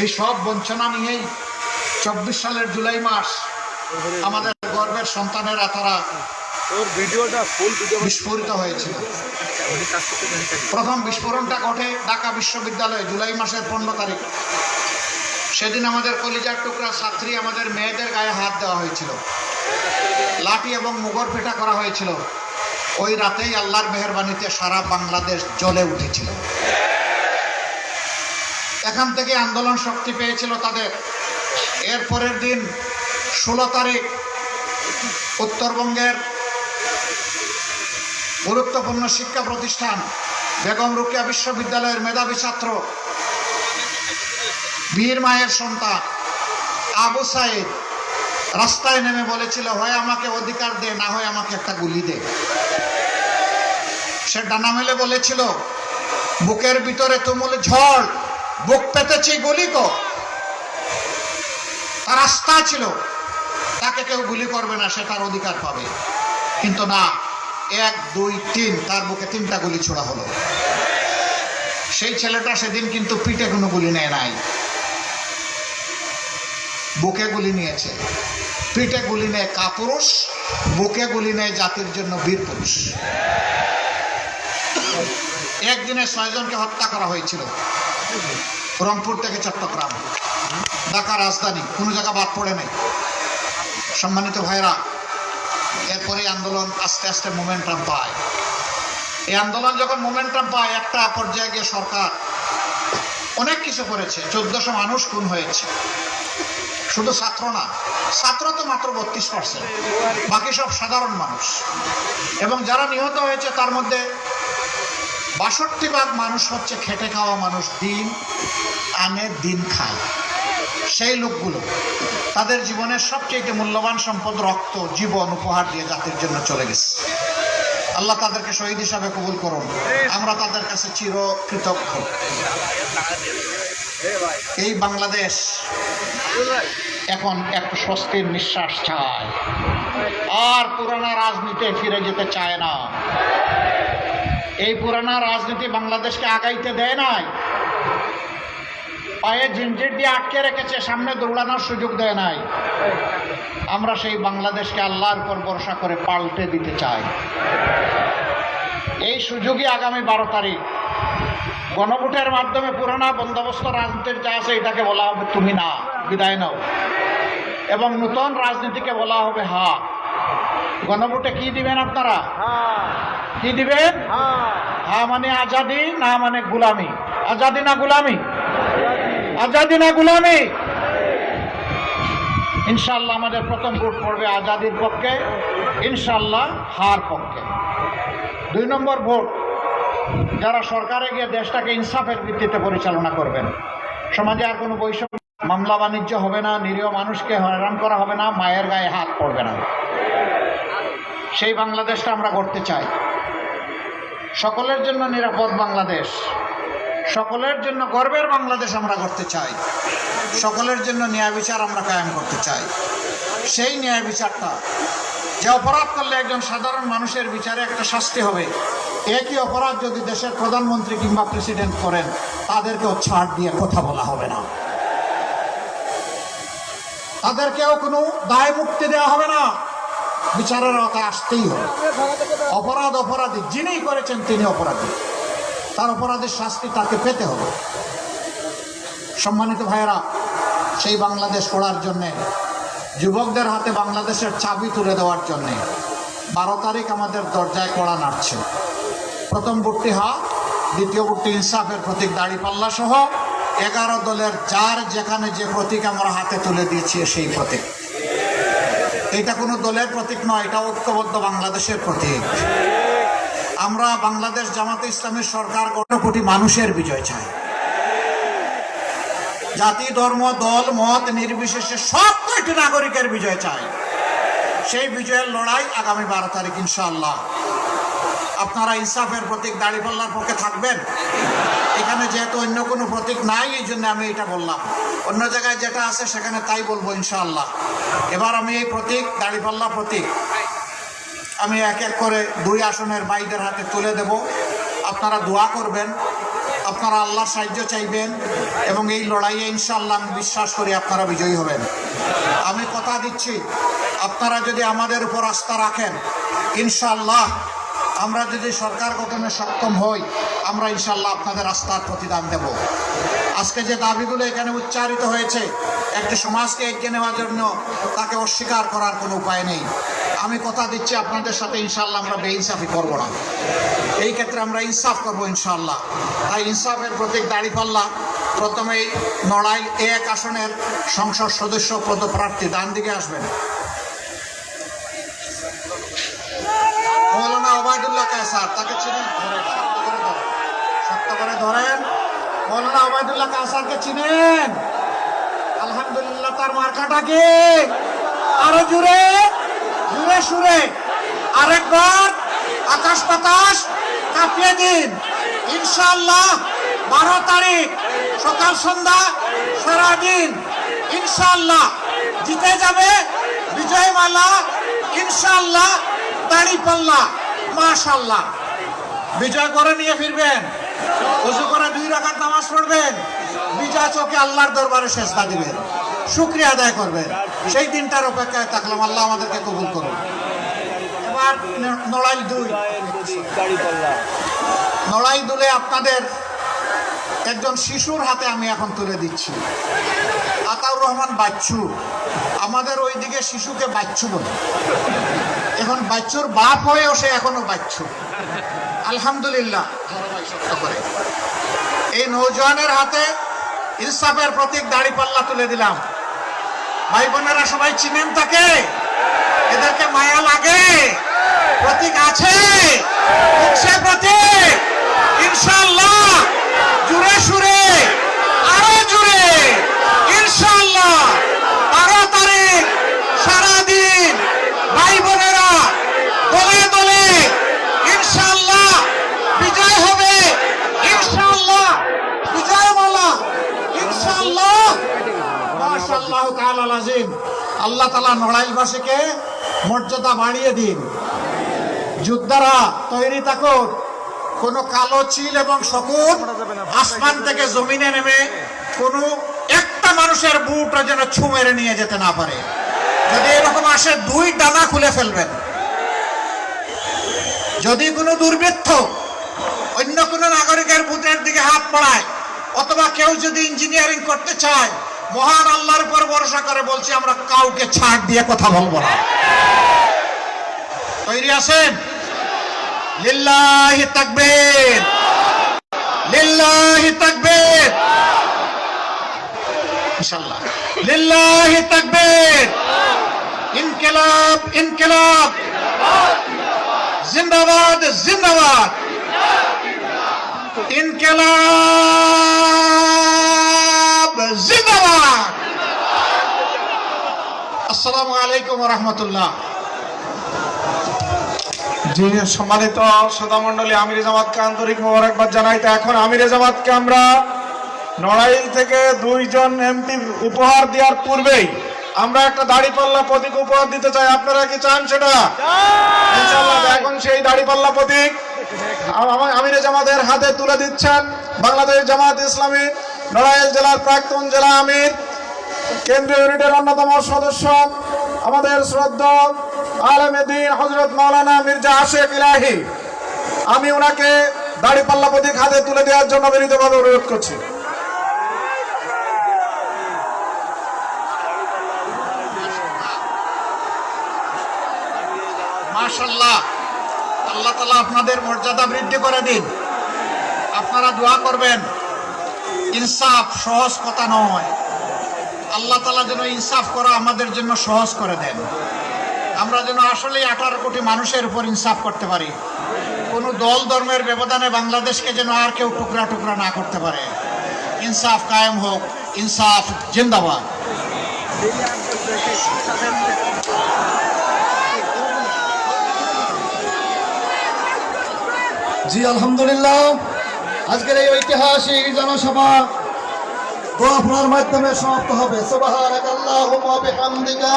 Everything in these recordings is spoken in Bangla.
এই সব বঞ্চনা নিয়েই চব্বিশ সালের জুলাই মাস আমাদের গর্বের সন্তানেরা তারা ভিডিওটা ফুল বিস্ফোরিত হয়েছিল। প্রথম বিস্ফোরণটা ঘটে ঢাকা বিশ্ববিদ্যালয়ে জুলাই মাসের পনেরো তারিখ। সেদিন আমাদের কলিজার টুকরা ছাত্রী আমাদের মেয়েদের গায়ে হাত দেওয়া হয়েছিল। লাঠি এবং মুগর পেটা করা হয়েছিল। ওই রাতেই আল্লাহর মেহরবানিতে সারা বাংলাদেশ জ্বলে উঠেছিল। এখান থেকে আন্দোলন শক্তি পেয়েছিল তাদের। এর পরের দিন ষোলো তারিখ উত্তরবঙ্গের গুরুত্বপূর্ণ শিক্ষা প্রতিষ্ঠান বেগম রুকিয়া বিশ্ববিদ্যালয়ের মেধাবী ছাত্র বীর মায়ের সন্তান আবু সাইদ রাস্তায় নেমে বলেছিল, হয় আমাকে অধিকার দে, না হয় আমাকে একটা গুলি দে। সে ডানা মেলে বলেছিল, বুকের ভিতরে তুমুল ঝড় বুক পেতেছি গুলি কো তার আস্থা ছিল, তাকে কেউ গুলি করবে না, সে তার অধিকার পাবে। কিন্তু না, এক, দুই, তিন, তার বুকে তিনটা গুলি ছোড়া হলো। সেই ছেলেটা সেদিন কিন্তু পিঠে কোনো গুলি নেয় নাই। বুকে গুলি নিয়েছে। পিঠে গুলি নেয় কাপুরুষ, বুকে গুলি নেয় জাতির জন্য বীর পুরুষ। একদিনে ছয়জনকে হত্যা করা হয়েছিল। রংপুর থেকে চট্টগ্রাম। ঢাকা রাজধানী, কোনো জায়গা বাদ পড়ে নাই। সম্মানিত ভাইরা এরপরে আন্দোলন আস্তে আস্তে মোমেন্টাম পায়। এই আন্দোলন যখন মোমেন্টাম পায়, একটা পর্যায়ে গিয়ে সরকার অনেক কিছু করেছে। চোদ্দশো মানুষ খুন হয়েছে। শুধু ছাত্র না, ছাত্র তো মাত্র বত্রিশ পার্সেন্ট বাকি সব সাধারণ মানুষ। এবং যারা নিহত হয়েছে, তার মধ্যে বাষট্টি ভাগ মানুষ হচ্ছে খেটে খাওয়া মানুষ, দিন আনে, দিন খায়। সেই লোকগুলো, তাদের জীবনের সবচেয়ে মূল্যবান সম্পদ রক্ত, জীবন উপহার দিয়ে জাতির জন্য চলে গেছে। আল্লাহ তাদেরকে শহীদ হিসাবে কবুল করুন। আমরা তাদের কাছে চির কৃতজ্ঞ এই বাংলাদেশ এখন একটু স্বস্তির নিঃশ্বাস চায়। আর পুরানা রাজনীতি ফিরে যেতে চায় না। এই পুরানা রাজনীতি বাংলাদেশকে আগাইতে দেয় নাই। পায়ে ঝিঞ্জির দিয়ে আটকে রেখেছে, সামনে দৌড়ানোর সুযোগ দেয় নাই। আমরা সেই বাংলাদেশকে আল্লাহর উপর ভরসা করে পাল্টে দিতে চাই। এই সুযোগই আগামী বারো তারিখ। গণভোটের মাধ্যমে পুরানা বন্দোবস্ত রাজনীতির যা আছে, এটাকে বলা হবে তুমি না, বিদায় নাও। এবং নূতন রাজনীতিকে বলা হবে হা। গণভোটে কি দিবেন আপনারা? কি দিবেন? হা। মানে আজাদি না মানে গুলামি? আজাদি না গুলামি? আজাদি না গুলামি? ইনশাল্লাহ আমাদের প্রথম ভোট পড়বে আজাদির পক্ষে ইনশাল্লাহ হার পক্ষে। দুই নম্বর ভোট যারা সরকারে গিয়ে দেশটাকে ইনসাফের ভিত্তিতে পরিচালনা করবেন। সমাজে আর কোনো বৈষম্য মামলা বাণিজ্য হবে না নিরীহ মানুষকে হয়রান করা হবে না মায়ের গায়ে হাত পড়বে না। সেই বাংলাদেশটা আমরা করতে চাই। সকলের জন্য নিরাপদ বাংলাদেশ। সকলের জন্য গর্বের বাংলাদেশ আমরা করতে চাই। সকলের জন্য ন্যায় বিচার আমরা কায়েম করতে চাই। সেই ন্যায় বিচারটা যে অপরাধ করলে একজন সাধারণ মানুষের বিচারে একটা শাস্তি হবে, একই অপরাধ যদি দেশের প্রধানমন্ত্রী কিংবা প্রেসিডেন্ট করেন, তাদেরকেও ছাড় দিয়ে কথা বলা হবে না। তাদেরকেও কোনো দায় মুক্তি দেওয়া হবে না। বিচারের আওতায় আসতেই হবে। অপরাধ অপরাধী, যিনি করেছেন তিনি অপরাধী। তার অপরাধের শাস্তি তাকে পেতে হবে। সম্মানিত ভাইয়েরা, সেই বাংলাদেশ করার জন্যে, যুবকদের হাতে বাংলাদেশের চাবি তুলে দেওয়ার জন্যে, বারো তারিখ আমাদের দরজায় কড়া নাড়ছে। প্রথম ভোটটি হা দ্বিতীয় ভোটটি ইনসাফের প্রতীক দাড়িপাল্লা সহ এগারো দলের যার যেখানে যে প্রতীক আমরা হাতে তুলে দিয়েছি সেই প্রতীক। এটা কোনো দলের প্রতীক নয়, এটা ঐক্যবদ্ধ বাংলাদেশের প্রতীক। আমরা বাংলাদেশ জামাতে ইসলামের সরকার গত কোটি মানুষের বিজয় চাই। জাতি, ধর্ম, দল, মত নির্বিশেষে সব কয়টি নাগরিকের বিজয় চাই। সেই বিজয়ের লড়াই আগামী বারো তারিখ, ইনশাআল্লাহ। আপনারা ইনসাফের প্রতীক দাড়িপাল্লার পক্ষে থাকবেন। এখানে যেহেতু অন্য কোনো প্রতীক নাই, এই জন্য আমি এটা বললাম। অন্য জায়গায় যেটা আছে, সেখানে তাই বলব, ইনশাআল্লাহ। এবার আমি এই প্রতীক দাড়িপাল্লা প্রতীক, আমি এক এক করে দুই আসনের বাইদের হাতে তুলে দেব। আপনারা দোয়া করবেন, আপনারা আল্লাহর সাহায্য চাইবেন এবং এই লড়াইয়ে ইনশাল্লাহ আমি বিশ্বাস করি আপনারা বিজয়ী হবেন। আমি কথা দিচ্ছি, আপনারা যদি আমাদের উপর আস্থা রাখেন ইনশাল্লাহ আমরা যদি সরকার গঠনে সক্ষম হই, আমরা ইনশাল্লাহ আপনাদের আস্থার প্রতিদান দেব। আজকে যে দাবিগুলো এখানে উচ্চারিত হয়েছে একটি সমাজকে এগিয়ে নেওয়ার জন্য তাকে অস্বীকার করার কোনো উপায় নেই। আমি কথা দিচ্ছি আপনাদের সাথে ইনশাল্লাহ আমরা বেইনসাফি করব না। এই ক্ষেত্রে আমরা ইনসাফ করব ইনশাল্লাহ তাই ইনসাফের প্রতীক দাঁড়িপাল্লা প্রথমেই নড়াই এক আসনের সংসদ সদস্য পদপ্রার্থী ডান দিকে আসবেন। মৌলানা ওবায়দুল্লাহ তাকে চিনেন? ধরেন, শক্ত করে ধরেন। মৌলানা ওবায়দুল্লাহ কায়সারকে চিনেন? আলহামদুলিল্লাহ তার মার্কাটা কি? আরও জুড়ে জুড়ে সুরে। আরেকবার আকাশ বাতাস কাঁপিয়ে দিন। ইনশাআল্লাহ বারো তারিখ সকাল সন্ধ্যা সারাদিন ইনশাআল্লাহ জিতে যাবে বিজয়মালা, ইনশাআল্লাহ দাড়ি পাল্লা মাশাল্লাহ বিজয় করে নিয়ে ফিরবেন। উজু করে দুই রাখার নামাজ পড়বেন চোখে আল্লাহর দরবারে শেষদা দিবেন। শুক্রিয়া আদায় করবেন। সেই দিনটার অপেক্ষায় থাকলাম, আল্লাহ আমাদেরকে কবুল করুন এবার দুই। নড়াই দুলে আপনাদের একজন শিশুর হাতে আমি এখন তুলে দিচ্ছি। আতাউর রহমান বাচ্চু। আমাদের ওইদিকে শিশুকে বাচ্চু বলে। এখন বাচ্চুর বাপ হয়েও সে এখনও বাচ্চু। আলহামদুলিল্লাহ। এই নৌজওয়ানের হাতে ইনসাফের প্রতীক দাড়ি পাল্লা তুলে দিলাম। ভাই বোনেরা, সবাই চিনেন তাকে? এদেরকে মায়া লাগে? প্রতীক আছে? প্রতীক? ইনশাল্লাহ জুড়ে সুরে আরও জুড়ে ইনশাল্লাহ বারো তারিখ সারাদিন ভাই বোনেরা দলে দলে ইনশাল্লাহ বিজয় হবে ইনশাল্লাহ বিজয় মালা ইনশাল্লাহ মাশাআল্লাহ তাআলা আজিম, আল্লাহ তাআলা নড়াইলবাসীকে মর্যাদা বাড়িয়ে দিন। যোদ্ধারা, তৈরি থাকুন কোনো কালো চিল এবং শকুন আসমান থেকে জমিনে নেমে কোনো একটা মানুষের বুটও যেন ছু মেরে নিয়ে যেতে না পারে। যদি এরকম আসে, দুই ডানা খুলে ফেলবেন। যদি কোনো দুর্বৃত্ত অন্য কোনো নাগরিকের বুটের দিকে হাত পড়ায় অথবা কেউ যদি ইঞ্জিনিয়ারিং করতে চায় মহান আল্লাহর উপর ভরসা করে বলছি, আমরা কাউকে ছাড় দিয়ে কথা বলব না। তৈরি আছেন? লিল্লাহি তাকবীর। লিল্লাহি তাকবীর। ইনশাআল্লাহ। লিল্লাহি তাকবীর। ইনকিলাব ইনকিলাব। জিন্দাবাদ জিন্দাবাদ। ইনকিলাব জিন্দাবাদ আসসালামু আলাইকুম রহমতুল্লাহ রাহমাতুল্লাহ। জি সম্মানিত সদামণ্ডলী আমির জামাতকে আন্তরিক মোবারকবাদ জানাই তো এখন আমির জামাতকে আমরা নড়াইল থেকে দুইজন এমপি উপহার দেওয়ার পূর্বেই আমরা একটা দাড়িপাল্লা প্রতীক উপহার দিতে চাই। আপনারা কি চান সেটা? এখন সেই দাড়িপাল্লা প্রতীক আম- আমির জামাতের হাতে তুলে দিচ্ছেন বাংলাদেশ জামাত ইসলামী নড়াইল জেলার প্রাক্তন জেলা আমির। কেন্দ্রীয় ইউনিটের অন্যতম সদস্য আমাদের শ্রদ্ধা আলমেদিন হজরত মাওলানা মির্জা আশেক ইলাহি। আমি ওনাকে দাড়িপাল্লা প্রতীক হাতে তুলে দেওয়ার জন্য বিনীতভাবে অনুরোধ করছি। মাশাল্লাহ আল্লাহ তালা আপনাদের মর্যাদা বৃদ্ধি করে দিন। আপনারা দোয়া করবেন। ইনসাফ সহজ কথা নয়। আল্লাহ তালা যেন ইনসাফ করা আমাদের জন্য সহজ করে দেন। আমরা যেন আসলে আঠারো কোটি মানুষের উপর ইনসাফ করতে পারি। কোনো দল ধর্মের ব্যবধানে বাংলাদেশকে যেন আর কেউ টুকরা টুকরা না করতে পারে। ইনসাফ কায়েম হোক, ইনসাফ জিন্দাবাদ। জি, আলহামদুলিল্লাহ। আজকের এই ঐতিহাসিক জনসভা দোয়া আপনার মাধ্যমে সমাপ্ত হবে। সুবহানাক আল্লাহুম্মা বিহামদিকা।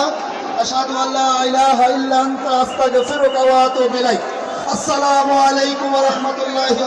আশহাদু আল্লা ইলাহা ইল্লা আনতা, আস্তাগফিরুকা ওয়া আতুবু ইলাইক। আসসালামু আলাইকুম ওয়া রাহমাতুল্লাহি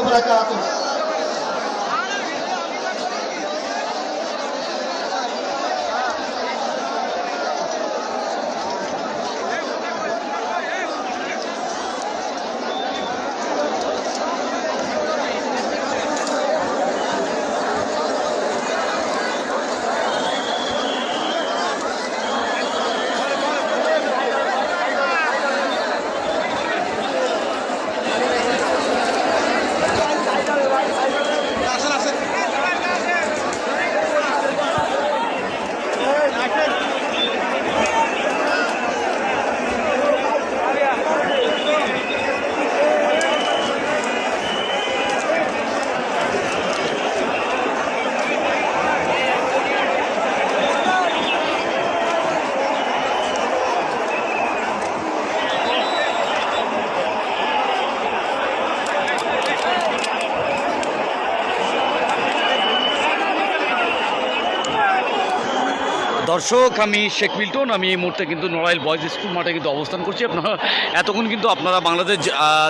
দর্শক, আমি শেখ মিল্টন, আমি এই মুহূর্তে কিন্তু নড়াইল বয়েজ স্কুল মাঠে কিন্তু অবস্থান করছি। আপনারা এতক্ষণ কিন্তু আপনারা বাংলাদেশ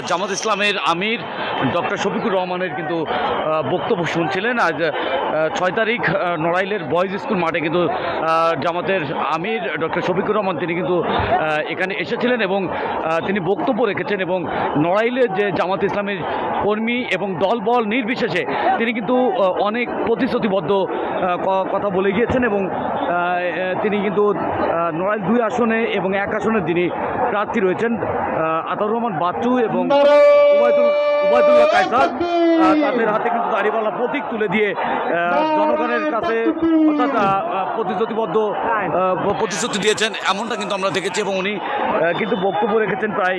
জামাত ইসলামের আমির ডক্টর শফিকুর রহমানের কিন্তু বক্তব্য শুনছিলেন। আজ ছয় তারিখ নড়াইলের বয়েজ স্কুল মাঠে কিন্তু জামাতের আমির ডক্টর শফিকুর রহমান তিনি কিন্তু এখানে এসেছিলেন এবং তিনি বক্তব্য রেখেছেন এবং নড়াইলের যে জামাত ইসলামের কর্মী এবং দলবল নির্বিশেষে তিনি কিন্তু অনেক প্রতিশ্রুতিবদ্ধ কথা বলে গিয়েছেন এবং তিনি কিন্তু নড়াইল দুই আসনে এবং এক আসনে তিনি প্রার্থী রয়েছেন। আতাউর রহমান বাচ্চু এবং উবায়দুল উবায়দুল্লাহ কায়সার তাদের হাতে কিন্তু দাড়িপাল্লা প্রতীক তুলে দিয়ে জনগণের কাছে অর্থাৎ প্রতিশ্রুতিবদ্ধ প্রতিশ্রুতি দিয়েছেন এমনটা কিন্তু আমরা দেখেছি এবং উনি কিন্তু বক্তব্য রেখেছেন প্রায়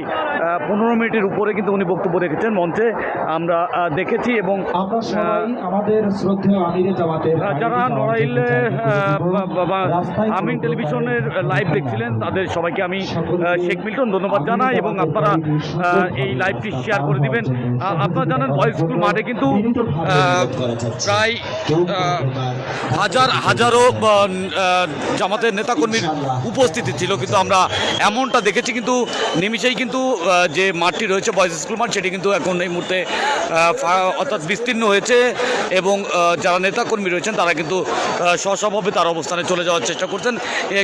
পনেরো মিনিটের উপরে কিন্তু উনি বক্তব্য রেখেছেন মঞ্চে। আমরা দেখেছি এবং যারা নড়াইলে আমিন টেলিভিশনের লাইভ দেখছিলেন। তাদের সবাইকে আমি শেখ মিল্টন ধন্যবাদ জানাই এবং আপনারা এই লাইভটি শেয়ার করে দিবেন। আপনারা জানেন বয়েজ স্কুল মাঠে কিন্তু প্রায় হাজার হাজারো জামাতের নেতাকর্মীর উপস্থিতি ছিল। কিন্তু আমরা এমনটা দেখেছি কিন্তু নিমিষেই কিন্তু যে মাঠটি রয়েছে বয়েজ স্কুল মাঠ সেটি কিন্তু এখন এই মুহূর্তে অর্থাৎ বিস্তীর্ণ হয়েছে এবং যারা নেতাকর্মী রয়েছেন তারা কিন্তু আহ, স্বস্বভাবে তার অবস্থানে চলে যাওয়ার করছেন।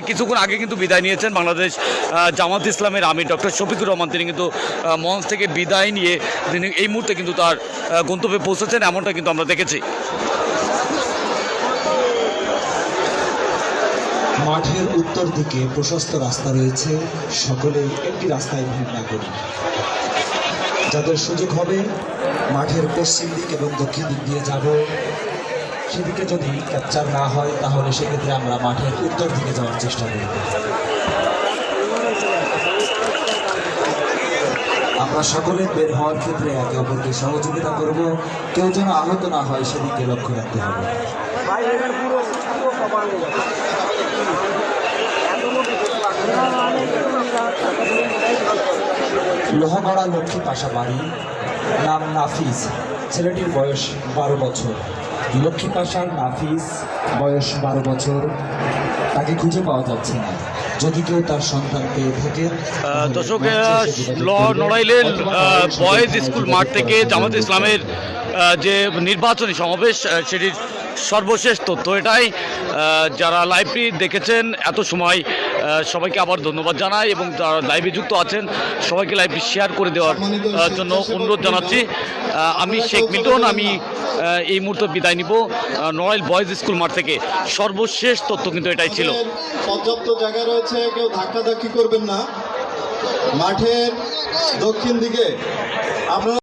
কিছুক্ষণ আগে কিন্তু বিদায় নিয়েছেন বাংলাদেশ জামাত ইসলামের আমির ডক্টর শফিকুর রহমান। তিনি কিন্তু মঞ্চ থেকে বিদায় নিয়ে তিনি এই মুহূর্তে কিন্তু তার গন্তব্যে পৌঁছেছেন, এমনটা কিন্তু আমরা দেখেছি। মাঠের উত্তর দিকে প্রশস্ত রাস্তা রয়েছে, সকলেই একটি রাস্তায় ভিড় না করি। যাদের সুযোগ হবে, মাঠের পশ্চিম দিক এবং দক্ষিণ দিক দিয়ে যাব। সেদিকে যদি ক্যাপচার না হয়, তাহলে সেক্ষেত্রে আমরা মাঠের উত্তর দিকে যাওয়ার চেষ্টা করব আমরা সকলে বের হওয়ার ক্ষেত্রে একে অপরকে সহযোগিতা করব। কেউ যেন আহত না হয়, সেদিকে লক্ষ্য রাখতে হবে। লোহাগড়া লক্ষ্মী পাশা বাড়ি নাম নাফিস, ছেলেটির বয়স বারো বছর। লক্ষ্মী পাশার নাফিস বয়স বারো বছর। তাকে খুঁজে পাওয়া যাচ্ছে না। যদি কেউ তার সন্তান পেয়ে থাকে দর্শক নড়াইলের বয়েজ স্কুল মাঠ থেকে জামাত ইসলামের যে নির্বাচনী সমাবেশ সেটির সর্বশেষ তথ্য এটাই। যারা লাইভটি দেখেছেন এত সময় সবাইকে আবার ধন্যবাদ জানাই এবং যারা লাইভে যুক্ত আছেন সবাইকে লাইভটি শেয়ার করে দেওয়ার জন্য অনুরোধ জানাচ্ছি। আমি শেখ মিল্টন, আমি এই মুহূর্তে বিদায় নিব। নড়াইল বয়েজ স্কুল মাঠ থেকে সর্বশেষ তথ্য কিন্তু এটাই ছিল। পর্যাপ্ত জায়গা রয়েছে, কেউ ধাক্কাধাক্কি করবেন না। মাঠের দক্ষিণ দিকে আপনারা